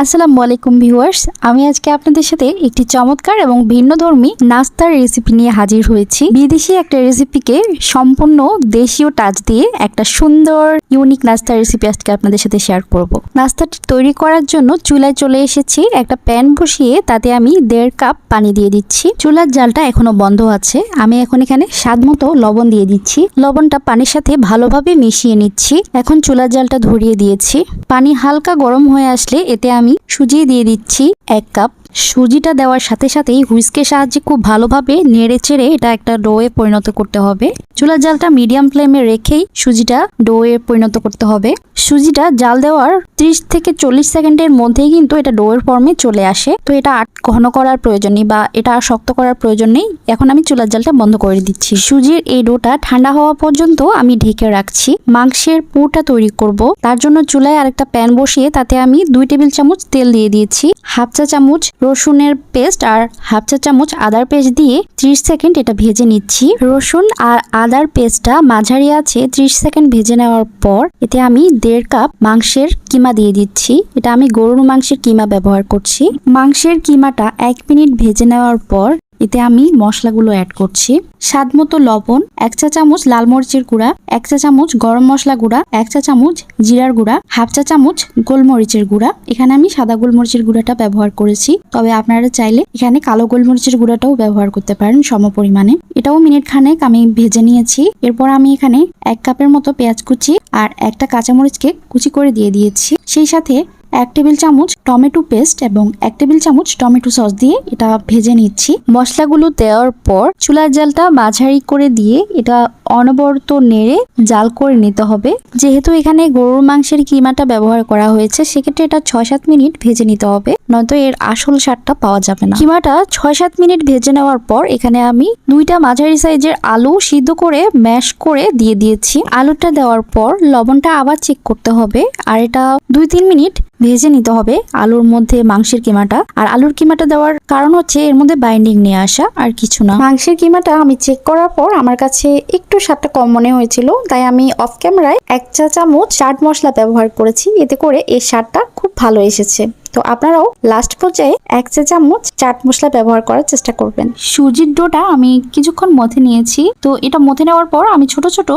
আসসালামু আলাইকুম ভিউয়ার্স, আমি আজকে আপনাদের সাথে একটি চমৎকার এবং ভিন্নধর্মী নাস্তার রেসিপি নিয়ে হাজির হয়েছি। বিদেশি একটা রেসিপিকে সম্পূর্ণ দেশীয় টাচ দিয়ে একটা সুন্দর ইউনিক নাস্তার রেসিপি আজকে আপনাদের সাথে শেয়ার করব। নাস্তাটি তৈরি করার জন্য চুলায় চলে এসেছি। একটা প্যান বসিয়ে তাতে আমি দেড় কাপ পানি দিয়ে দিচ্ছি। চুলার জালটা এখনও বন্ধ আছে। আমি এখন এখানে স্বাদ মতো লবণ দিয়ে দিচ্ছি। লবণটা পানির সাথে ভালোভাবে মিশিয়ে নিচ্ছি। এখন চুলার জালটা ধরিয়ে দিয়েছি। পানি হালকা গরম হয়ে আসলে এতে আমি সুজি দিয়ে দিচ্ছি। এক কাপ সুজিটা দেওয়ার সাথে সাথেই হুইস্কের সাহায্যে খুব ভালোভাবে নেড়ে চেড়ে এটা একটা ডোয়ে পরিণত করতে হবে। চুলার জালটা মিডিয়াম ফ্লেমে রেখেই সুজিটা ডোয়ে পরিণত করতে হবে। সুজিটা জাল দেওয়ার 30 থেকে চল্লিশ সেকেন্ডের মধ্যেই কিন্তু এটা ডোয়ের ফর্মে চলে আসে। তো এটা আর ঘন করার প্রয়োজন নেই বা এটা আর শক্ত করার প্রয়োজন নেই। এখন আমি চুলার জালটা বন্ধ করে দিচ্ছি। সুজির এই ডোটা ঠান্ডা হওয়া পর্যন্ত আমি ঢেকে রাখছি। মাংসের পুরটা তৈরি করব। তার জন্য চুলায় আরেকটা প্যান বসিয়ে তাতে আমি দুই টেবিল চামচ তেল দিয়ে দিয়েছি। হাফ চামচ, রসুনের পেস্ট আর হাফ চা চামচ আদার পেস্ট দিয়ে 30 সেকেন্ড এটা ভেজে নিচ্ছি। রসুন আর আদার পেস্টটা মাঝারি আছে 30 সেকেন্ড ভেজে নেওয়ার পর এতে আমি দেড় কাপ মাংসের কিমা দিয়ে দিচ্ছি। এটা আমি গরুর মাংসের কিমা ব্যবহার করছি। মাংসের কিমাটা এক মিনিট ভেজে নেওয়ার পর এতে আমি মশলাগুলো অ্যাড করছি। স্বাদ মতো লবণ, এক চা চামচ লাল মরিচের গুঁড়া, এক চা চামচ গরম মশলা গুঁড়া, এক চা চামচ জিরার গুঁড়া, হাফ চা চামচ গোলমরিচের গুঁড়া। এখানে আমি সাদা গোলমরিচের গুঁড়াটা ব্যবহার করেছি। তবে আপনারা চাইলে এখানে কালো গোলমরিচের গুঁড়াটাও ব্যবহার করতে পারেন সম পরিমাণে এটাও মিনিট খানেক আমি ভেজে নিয়েছি। এরপর আমি এখানে এক কাপের মতো পেঁয়াজ কুচি আর একটা কাঁচামরিচকে কুচি করে দিয়ে দিয়েছি। সেই সাথে এক টেবিল চামচ টমেটো পেস্ট এবং এক টেবিল চামচ টমেটো সস দিয়ে এটা ভেজে নিচ্ছি। মশলাগুলো দেওয়ার পর চুলার জালটা মাঝারি করে দিয়ে এটা অনবরত নেড়ে জাল করে নিতে হবে। যেহেতু এখানে গরুর মাংসের কিমাটা ব্যবহার করা হয়েছে, সেক্ষেত্রে এটা ছয় সাত মিনিট ভেজে নিতে হবে। নয়তো এর আসল স্বাদটা পাওয়া যাবে না। কিমাটা ছয় সাত মিনিট ভেজে নেওয়ার পর এখানে আমি দুইটা মাঝারি সাইজের আলু সিদ্ধ করে ম্যাশ করে দিয়ে দিয়েছি। আলুটা দেওয়ার পর লবণটা আবার চেক করতে হবে আর এটা দুই তিন মিনিট ভেজে নিতে হবে আলুর মধ্যে মাংসের কিমাটা। আর আলুর কিমাটা দেওয়ার কারণ হচ্ছে এর মধ্যে বাইন্ডিং নিয়ে আসা আর কিছু না। মাংসের কিমাটা আমি চেক করার পর আমার কাছে একটু স্বাদটা কম মনে হয়েছিল, তাই আমি অফ ক্যামেরায় এক চা চামচ চাট মশলা ব্যবহার করেছি। এতে করে এর স্বাদটা খুব ভালো এসেছে। তো আপনারাও লাস্ট পর্যায়ে এক চা চামচ চাট মশলা ব্যবহার করার চেষ্টা করবেন। সুজির ডোটা আমি কিছুক্ষণ মথে নিয়েছি। তো এটা মথে নেওয়ার পর আমি ছোট ছোট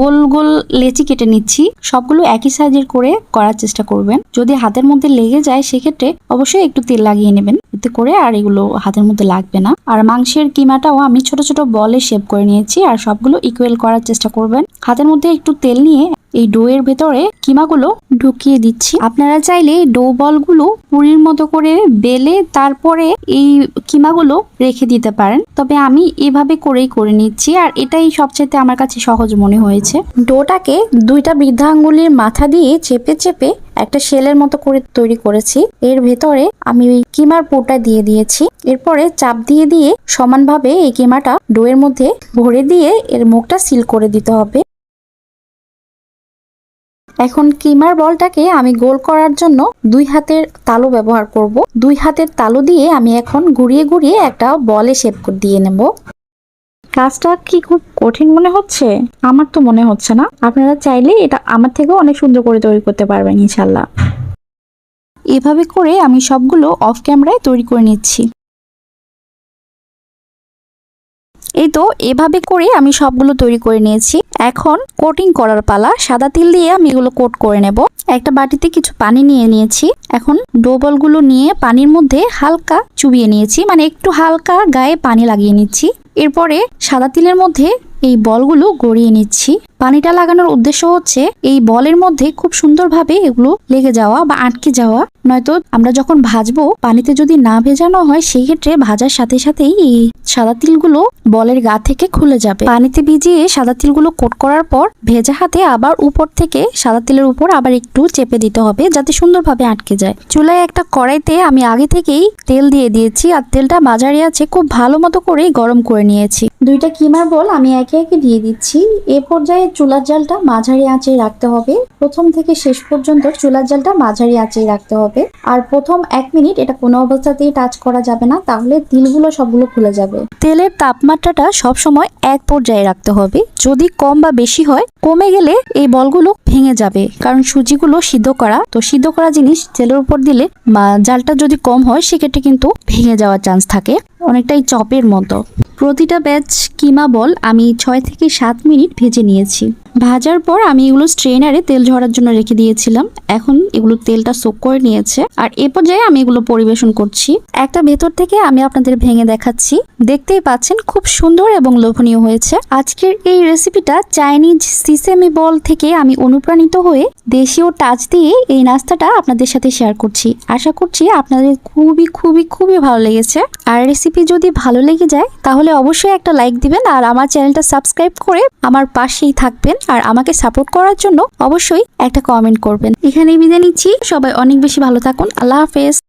গোল গোল লেচি কেটে নিচ্ছি। সবগুলো একই সাইজের করে করার চেষ্টা করবেন। যদি হাতের মধ্যে লেগে যায় সেক্ষেত্রে অবশ্যই একটু তেল লাগিয়ে নেবেন। এতে করে আর এগুলো হাতের মধ্যে লাগবে না। আর মাংসের কিমাটাও আমি ছোট ছোট বলে শেপ করে নিয়েছি। আর সবগুলো ইকুয়েল করার চেষ্টা করবেন। হাতের মধ্যে একটু তেল নিয়ে এই ডোয়ের ভেতরে কিমাগুলো ঢুকিয়ে দিচ্ছি। আপনারা চাইলে ডো বলগুলো পুরির মতো করে বেলে তারপরে এই কিমাগুলো রেখে দিতে পারেন। তবে আমি এভাবে করেই করে নিচ্ছি আর এটাই সবচেয়ে আমার কাছে সহজ মনে হয়েছে। ডোটাকে দুইটা বৃদ্ধাঙ্গুলির মাথা দিয়ে চেপে চেপে একটা শেলের মতো করে তৈরি করেছি। এর ভেতরে আমি ওই কিমার পোটা দিয়ে দিয়েছি। এরপরে চাপ দিয়ে দিয়ে সমানভাবে এই কিমাটা ডোয়ের মধ্যে ভরে দিয়ে এর মুখটা সিল করে দিতে হবে। এখন কিমার বলটাকে আমি গোল করার জন্য দুই হাতের তালু ব্যবহার করব। দুই হাতের তালু দিয়ে আমি এখন ঘুরিয়ে ঘুরিয়ে একটা বলে শেপ দিয়ে নেব। কাজটা কি খুব কঠিন মনে হচ্ছে? আমার তো মনে হচ্ছে না। আপনারা চাইলে এটা আমার থেকেও অনেক সুন্দর করে তৈরি করতে পারবেন ইনশাল্লাহ এভাবে করে আমি সবগুলো অফ ক্যামেরায় তৈরি করে নিচ্ছি। এই তো এভাবে করে আমি সবগুলো তৈরি করে নিয়েছি। এখন কোটিং করার পালা, সাদা তিল দিয়ে আমি এগুলো কোট করে নেব। একটা বাটিতে কিছু পানি নিয়ে নিয়েছি। এখন ডো বলগুলো নিয়ে পানির মধ্যে হালকা চুবিয়ে নিয়েছি। মানে একটু হালকা গায়ে পানি লাগিয়ে নিচ্ছি। এরপরে সাদা তিলের মধ্যে এই বলগুলো গড়িয়ে নিচ্ছি। পানিটা লাগানোর উদ্দেশ্য হচ্ছে এই বলের মধ্যে খুব সুন্দরভাবে এগুলো লেগে যাওয়া বা আটকে যাওয়া। নয়তো আমরা যখন ভাজবো, পানিতে যদি না ভেজানো হয়, সেই ক্ষেত্রে ভাজার সাথে সাথেই এই সাদা তিলগুলো বলের গা থেকে খুলে যাবে। পানিতে ভিজিয়ে সাদা তিলগুলো কোট করার পর ভেজা হাতে আবার উপর থেকে সাদা তিলের উপর আবার একটু চেপে দিতে হবে যাতে সুন্দরভাবে আটকে যায়। চুলায় একটা কড়াইতে আমি আগে থেকেই তেল দিয়ে দিয়েছি আর তেলটা বাজারে আছে, খুব ভালো মতো করে গরম করে নিয়েছি। দুইটা কিমার বল আমি একে একে দিয়ে দিচ্ছি। এ পর্যায়ে চুলার জালটা মাঝারি আঁচে রাখতে হবে। প্রথম থেকে শেষ পর্যন্ত চুলার জালটা মাঝারি আঁচেই রাখতে হবে। আর প্রথম এক মিনিট এটা কোনো অবস্থাতেই টাচ করা যাবে না, তাহলে তিলগুলো সবগুলো খুলে যাবে। তেলের তাপমাত্রাটা সব সময় এক পর্যায়ে রাখতে হবে। যদি কম বা বেশি হয়, কমে গেলে এই বলগুলো ভেঙে যাবে। কারণ সুজিগুলো সিদ্ধ করা, তো সিদ্ধ করা জিনিস তেলের উপর দিলে জালটা যদি কম হয়, সেক্ষেত্রে কিন্তু ভেঙে যাওয়ার চান্স থাকে। অনেকটাই চপের মতো। প্রতিটা ব্যাচ কিমা বল আমি ছয় থেকে সাত মিনিট ভেজে নিয়েছি। ভাজার পর আমি এগুলো স্ট্রেনারে তেল ঝরার জন্য রেখে দিয়েছিলাম। এখন এগুলো তেলটা সোক করে নিয়েছে। আর এ পর্যায়ে আমি এগুলো পরিবেশন করছি। একটা ভেতর থেকে আমি আপনাদের ভেঙে দেখাচ্ছি। দেখতেই পাচ্ছেন খুব সুন্দর এবং লোভনীয় হয়েছে। আজকের এই রেসিপিটা চাইনিজ সিসেমি বল থেকে আমি অনুপ্রাণিত হয়ে দেশীয় টাচ দিয়ে এই নাস্তাটা আপনাদের সাথে শেয়ার করছি। আশা করছি আপনাদের খুবই খুবই খুবই ভালো লেগেছে। আর রেসিপি যদি ভালো লেগে যায়, তাহলে অবশ্যই একটা লাইক দিবেন আর আমার চ্যানেলটা সাবস্ক্রাইব করে আমার পাশেই থাকবেন আর আমাকে সাপোর্ট করার জন্য অবশ্যই একটা কমেন্ট করবেন। এখানেই বিদায় নিচ্ছি। সবাই অনেক বেশি ভালো থাকুন। আল্লাহ হাফেজ।